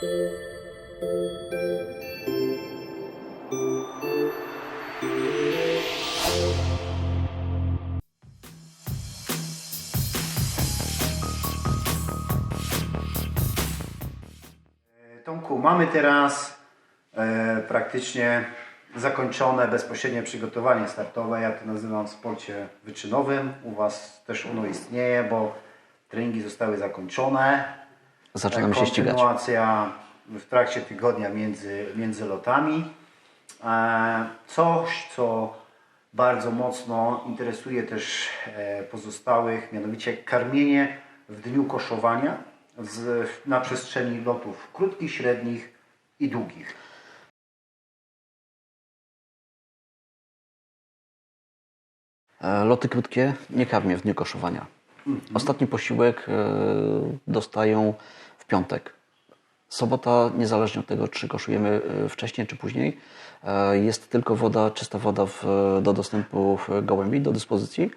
Tomku, mamy teraz e, praktycznie zakończone bezpośrednie przygotowanie startowe. Ja to nazywam w sporcie wyczynowym. U Was też ono istnieje, bo treningi zostały zakończone. Zaczynamy się ścigać. Kontynuacja w trakcie tygodnia między, między lotami. E, Coś, co bardzo mocno interesuje też e, pozostałych, mianowicie karmienie w dniu koszowania z, na przestrzeni lotów krótkich, średnich i długich. E, Loty krótkie nie karmię w dniu koszowania. Ostatni posiłek dostają piątek. Sobota, niezależnie od tego, czy koszujemy e, wcześniej czy później, e, jest tylko woda, czysta woda w, do dostępu w gołębi, do dyspozycji.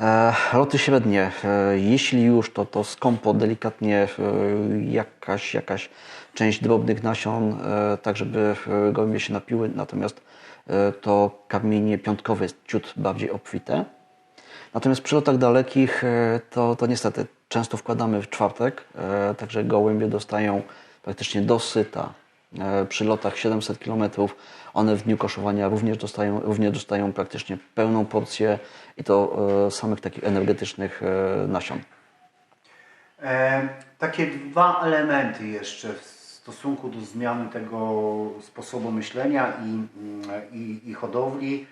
E, Loty średnie, jeśli już, to, to skąpo, delikatnie jakaś, jakaś część drobnych nasion, tak żeby gołębie się napiły, natomiast to karmienie piątkowe jest ciut bardziej obfite. Natomiast przy lotach dalekich to, to niestety często wkładamy w czwartek, e, także gołębie dostają praktycznie dosyta. E, Przy lotach 700 km one w dniu koszowania również dostają, również dostają praktycznie pełną porcję i to e, samych takich energetycznych nasion. E, takie dwa elementy jeszcze w stosunku do zmiany tego sposobu myślenia i, mm, i, i hodowli.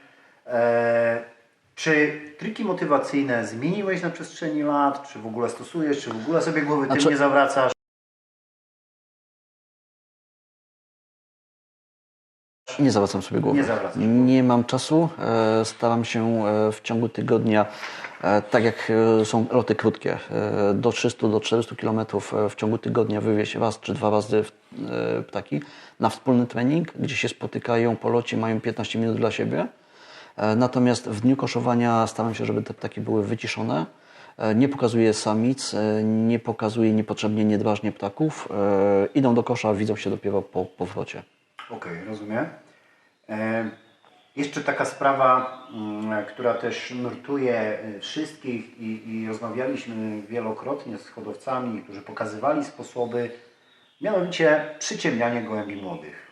E, czy triki motywacyjne zmieniłeś na przestrzeni lat? Czy w ogóle stosujesz? Czy w ogóle sobie głowy tym Znaczy- nie zawracasz? Nie zawracam sobie głowy. Nie zawracasz Nie mam czasu. E, Staram się e, w ciągu tygodnia, e, tak jak są loty krótkie, do 300 do 400 km w ciągu tygodnia wywieźć raz czy dwa razy ptaki na wspólny trening, gdzie się spotykają po locie, mają 15 minut dla siebie. E, Natomiast w dniu koszowania staram się, żeby te ptaki były wyciszone. E, Nie pokazuję samic, e, nie pokazuję niepotrzebnie, niedbacznie ptaków. Idą do kosza, widzą się dopiero po powrocie. Okej, rozumiem. E, jeszcze taka sprawa, mm, która też nurtuje wszystkich i, i rozmawialiśmy wielokrotnie z hodowcami, którzy pokazywali sposoby, mianowicie przyciemnianie gołębi młodych.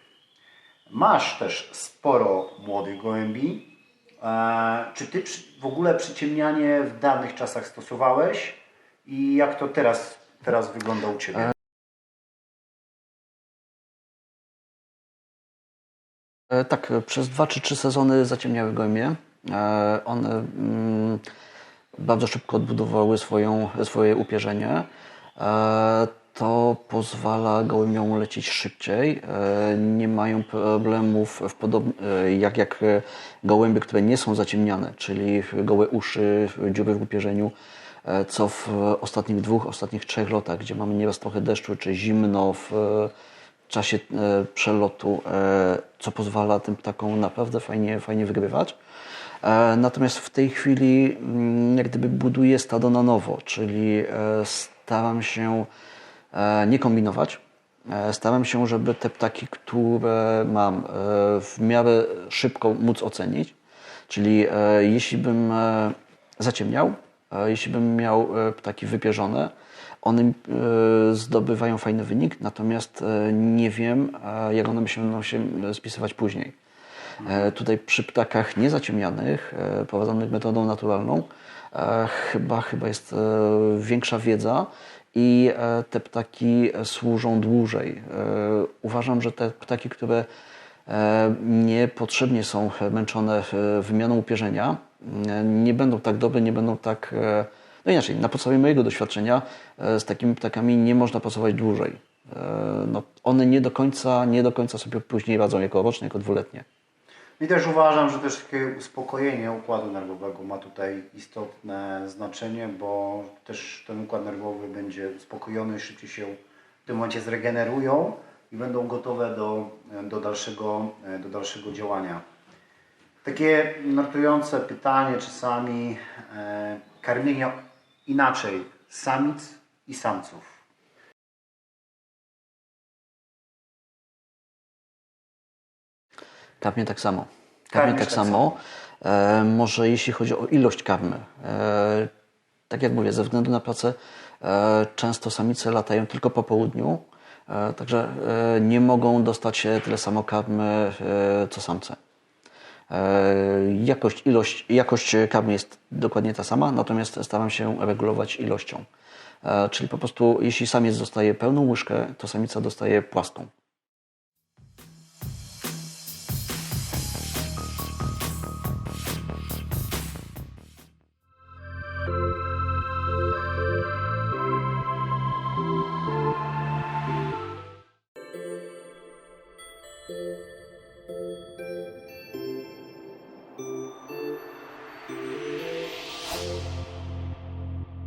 Masz też sporo młodych gołębi. E, czy ty w ogóle przyciemnianie w dawnych czasach stosowałeś i jak to teraz, teraz wygląda u Ciebie? E, Tak, przez dwa czy trzy sezony zaciemniały gołębie. E, One mm, bardzo szybko odbudowały swoją, swoje upierzenie. To pozwala gołębiom lecieć szybciej. E, Nie mają problemów w podob- e, jak, jak gołębie, które nie są zaciemniane, czyli gołe uszy, dziury w upierzeniu, e, co w ostatnich dwóch, ostatnich trzech lotach, gdzie mamy nieraz trochę deszczu czy zimno w czasie przelotu, co pozwala tym ptakom naprawdę fajnie, fajnie wygrywać. Natomiast w tej chwili mm, jak gdyby buduję stado na nowo, czyli staram się nie kombinować. E, Staram się, żeby te ptaki, które mam, e, w miarę szybko móc ocenić. Czyli e, jeśli bym e, zaciemniał, e, jeśli bym miał e, ptaki wypierzone, one e, zdobywają fajny wynik, natomiast e, nie wiem, e, jak one się będą się spisywać później. E, Tutaj przy ptakach niezaciemnianych, e, prowadzonych metodą naturalną, e, chyba, chyba jest e, większa wiedza i e, te ptaki służą dłużej. E, Uważam, że te ptaki, które e, niepotrzebnie są męczone wymianą upierzenia, nie będą tak dobre, nie będą tak. No inaczej, na podstawie mojego doświadczenia z takimi ptakami nie można pracować dłużej. No, one nie do końca, nie do końca sobie później radzą jako roczne, jako dwuletnie. I też uważam, że też takie uspokojenie układu nerwowego ma tutaj istotne znaczenie, bo też ten układ nerwowy będzie uspokojony, szybciej się w tym momencie zregenerują i będą gotowe do, do, dalszego, do dalszego działania. Takie nurtujące pytanie czasami e, karmienia inaczej samic i samców. Karmie tak samo. Karmisz tak, tak samo. E, może jeśli chodzi o ilość karmy. E, tak jak mówię, ze względu na pracę e, często samice latają tylko po południu, e, także e, nie mogą dostać tyle samo karmy e, co samce. Jakość, ilość, jakość karmy jest dokładnie ta sama, natomiast staram się regulować ilością. Czyli po prostu jeśli samiec dostaje pełną łyżkę, to samica dostaje płaską.